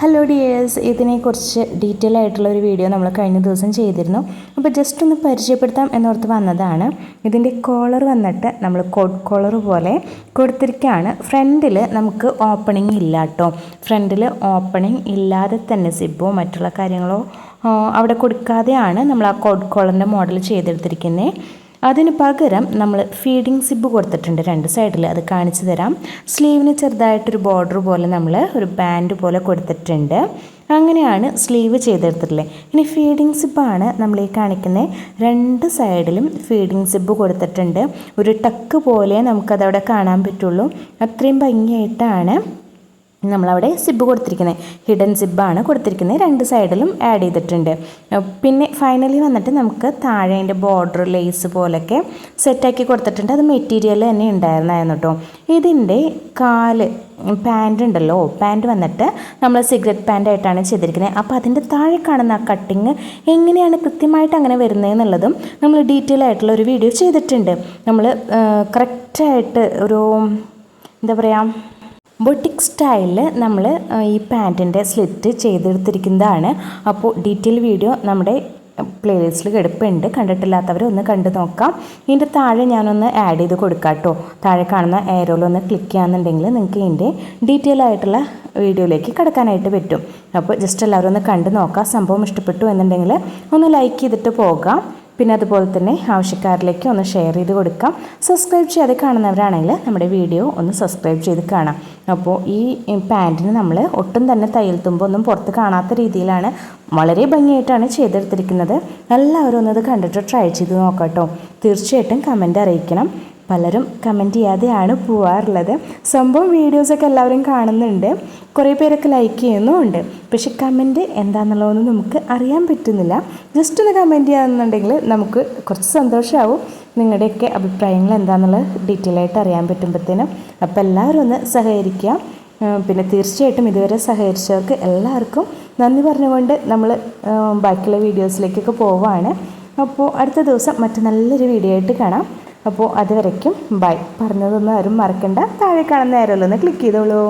Hello dears ഇതിനെക്കുറിച്ച് detail ആയിട്ടുള്ള ഒരു വീഡിയോ നമ്മൾ കഴിഞ്ഞ ദിവസം ചെയ്തിരുന്നു. അപ്പോൾ ജസ്റ്റ് ഒന്ന് പരിചയപ്പെടുത്താം എന്നോർത്ത് വന്നതാണ്. ഇതിന്റെ കോളർ വന്നിട്ട് നമ്മൾ കോഡ് കോളർ പോലെ കൊടുത്തിരിക്കുകയാണ് ഫ്രണ്ടിൽ നമുക്ക് ഓപ്പണിംഗ് ഇല്ല കേട്ടോ ഫ്രണ്ടിൽ ഓപ്പണിംഗ് ഇല്ലാതെ തന്നെ സിബോ മറ്റുള്ള കാര്യങ്ങളോ അവിടെ കൊടുക്കാതെയാണ് നമ്മൾ ആ കോഡ് കോളറിന്റെ മോഡൽ ചെയ്തെടുത്തിരിക്കുന്നത് അതിന് പകരം നമ്മൾ ഫീഡിങ് സിബ് കൊടുത്തിട്ടുണ്ട് രണ്ട് സൈഡിൽ അത് കാണിച്ചു തരാം. സ്ലീവിന് ചെറുതായിട്ടൊരു ബോർഡർ പോലെ നമ്മൾ ഒരു ബാൻഡ് പോലെ കൊടുത്തിട്ടുണ്ട്. അങ്ങനെയാണ് സ്ലീവ് ചെയ്തെടുത്തിട്ടുള്ളത്. ഇനി ഫീഡിങ് സിബാണ് നമ്മൾ ഈ കാണിക്കുന്നത് രണ്ട് സൈഡിലും ഫീഡിങ് സിബ് കൊടുത്തിട്ടുണ്ട്. ഒരു ടക്ക് പോലെ നമുക്കതവിടെ കാണാൻ പറ്റുള്ളൂ. അത്രയും ഭംഗിയായിട്ടാണ് നമ്മളവിടെ സിബ് കൊടുത്തിരിക്കുന്നത് ഹിഡൻ സിബാണ് കൊടുത്തിരിക്കുന്നത് രണ്ട് സൈഡിലും ആഡ് ചെയ്തിട്ടുണ്ട്. പിന്നെ ഫൈനലി വന്നിട്ട് നമുക്ക് താഴെ അതിന്റെ ബോർഡർ ലേസ് പോലൊക്കെ സെറ്റാക്കി കൊടുത്തിട്ടുണ്ട്. അത് മെറ്റീരിയൽ തന്നെ ഉണ്ടായിരുന്നായിരുന്നു കേട്ടോ ഇതിന്റെ കാൽ പാന്റ് ഉണ്ടല്ലോ. പാന്റ് വന്നിട്ട് നമ്മൾ സിഗരറ്റ് പാന്റായിട്ടാണ് ചെയ്തിരിക്കുന്നത് അപ്പോൾ അതിന്റെ താഴെ കാണുന്ന ആ കട്ടിങ് എങ്ങനെയാണ് കൃത്യമായിട്ട് അങ്ങനെ വരുന്നത് എന്നുള്ളതും നമ്മൾ ഡീറ്റെയിൽ ആയിട്ടുള്ള ഒരു വീഡിയോ ചെയ്തിട്ടുണ്ട്. നമ്മൾ കറക്റ്റായിട്ട് ഒരു എന്താ പറയുക ബൊട്ടിക് സ്റ്റൈലിൽ നമ്മൾ ഈ പാന്റിന്റെ സ്ലിറ്റ് ചെയ്തെടുത്തിരിക്കുന്നതാണ്. അപ്പോൾ ഡീറ്റെയിൽ വീഡിയോ നമ്മുടെ പ്ലേലിസ്റ്റിൽ കിടപ്പുണ്ട്. കണ്ടിട്ടില്ലാത്തവർ ഒന്ന് കണ്ടു നോക്കാം. ഇതിന്റെ താഴെ ഞാനൊന്ന് ആഡ് ചെയ്ത് കൊടുക്കാം കേട്ടോ താഴെ കാണുന്ന ഏരോലൊന്ന് ക്ലിക്ക് ചെയ്യാന്നുണ്ടെങ്കിൽ നിങ്ങൾക്ക് ഇതിന്റെ ഡീറ്റെയിൽ ആയിട്ടുള്ള വീഡിയോയിലേക്ക് കിടക്കാനായിട്ട് പറ്റും. അപ്പോൾ ജസ്റ്റ് എല്ലാവരും ഒന്ന് കണ്ടു നോക്കാം. സംഭവം ഇഷ്ടപ്പെട്ടു എന്നുണ്ടെങ്കിൽ ഒന്ന് ലൈക്ക് ചെയ്തിട്ട് പോകാം. പിന്നെ അതുപോലെ തന്നെ ആവശ്യക്കാരിലേക്ക് ഒന്ന് ഷെയർ ചെയ്ത് കൊടുക്കാം. സബ്സ്ക്രൈബ് ചെയ്യാതെ കാണുന്നവരാണെങ്കിൽ നമ്മുടെ വീഡിയോ ഒന്ന് സബ്സ്ക്രൈബ് ചെയ്ത് കാണാം. അപ്പോൾ ഈ പാന്റിന് നമ്മൾ ഒട്ടും തന്നെ തയ്യൽ തുമ്പോൾ ഒന്നും പുറത്ത് കാണാത്ത രീതിയിലാണ് വളരെ ഭംഗിയായിട്ടാണ് ചെയ്തെടുത്തിരിക്കുന്നത്. എല്ലാവരും ഒന്നത് കണ്ടിട്ട് ട്രൈ ചെയ്ത് നോക്കാം കേട്ടോ തീർച്ചയായിട്ടും കമന്റ് അറിയിക്കണം. പലരും കമന്റ് ചെയ്യാതെയാണ് പോവാറുള്ളത്. സംഭവം വീഡിയോസൊക്കെ എല്ലാവരും കാണുന്നുണ്ട്. കുറേ പേരൊക്കെ ലൈക്ക് ചെയ്യുന്നുമുണ്ട്. പക്ഷെ കമന്റ് എന്താണെന്നുള്ളതൊന്നും നമുക്ക് അറിയാൻ പറ്റുന്നില്ല. ജസ്റ്റ് ഒന്ന് കമന്റ് ചെയ്യാന്നുണ്ടെങ്കിൽ നമുക്ക് കുറച്ച് സന്തോഷമാവും നിങ്ങളുടെയൊക്കെ അഭിപ്രായങ്ങൾ എന്താണെന്നുള്ളത് ഡീറ്റെയിൽ ആയിട്ട് അറിയാൻ പറ്റുമ്പോഴത്തേനും അപ്പോൾ എല്ലാവരും ഒന്ന് സഹകരിക്കുക. പിന്നെ തീർച്ചയായിട്ടും ഇതുവരെ സഹകരിച്ചവർക്ക് എല്ലാവർക്കും നന്ദി പറഞ്ഞുകൊണ്ട് നമ്മൾ ബാക്കിയുള്ള വീഡിയോസിലേക്കൊക്കെ പോവുകയാണ് അപ്പോൾ അടുത്ത ദിവസം മറ്റു നല്ലൊരു വീഡിയോ ആയിട്ട് കാണാം. അപ്പോൾ അതുവരയ്ക്കും ബൈ പറഞ്ഞതൊന്നും ആരും മറക്കണ്ട. താഴെ കാണുന്ന നേരമല്ലോ ഒന്ന് ക്ലിക്ക് ചെയ്തോളൂ.